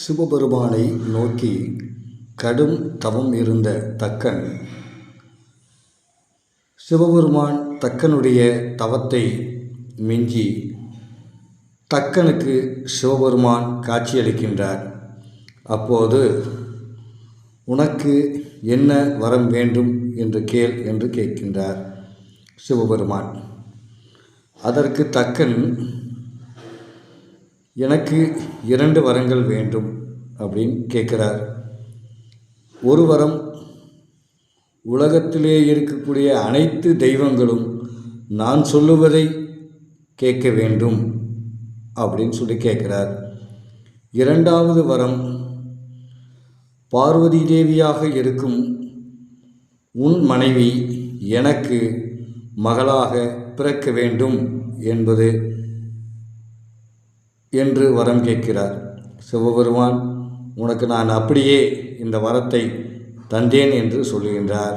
சிவபெருமானை நோக்கி கடும் தவம் இருந்த தக்கன் சிவபெருமான் தக்கனுடைய தவத்தை மிஞ்சி தக்கனுக்கு சிவபெருமான் காட்சியளிக்கின்றார். அப்போது உனக்கு என்ன வரம் வேண்டும் என்று கேள் என்று கேட்கின்றார் சிவபெருமான். அதற்கு தக்கன் எனக்கு இரண்டு வரங்கள் வேண்டும் அப்படின்னு கேட்குறார். ஒரு வரம் உலகத்திலே இருக்கக்கூடிய அனைத்து தெய்வங்களும் நான் சொல்லுவதை கேட்க வேண்டும் அப்படின்னு சொல்லி கேட்குறார். இரண்டாவது வரம் பார்வதி தேவியாக இருக்கும் உன் மனைவி எனக்கு மகளாக பிறக்க வேண்டும் என்பது என்று வரம் கேட்கிறார். சிவபெருமான் உனக்கு நான் அப்படியே இந்த வரத்தை தந்தேன் என்று சொல்லுகின்றார்.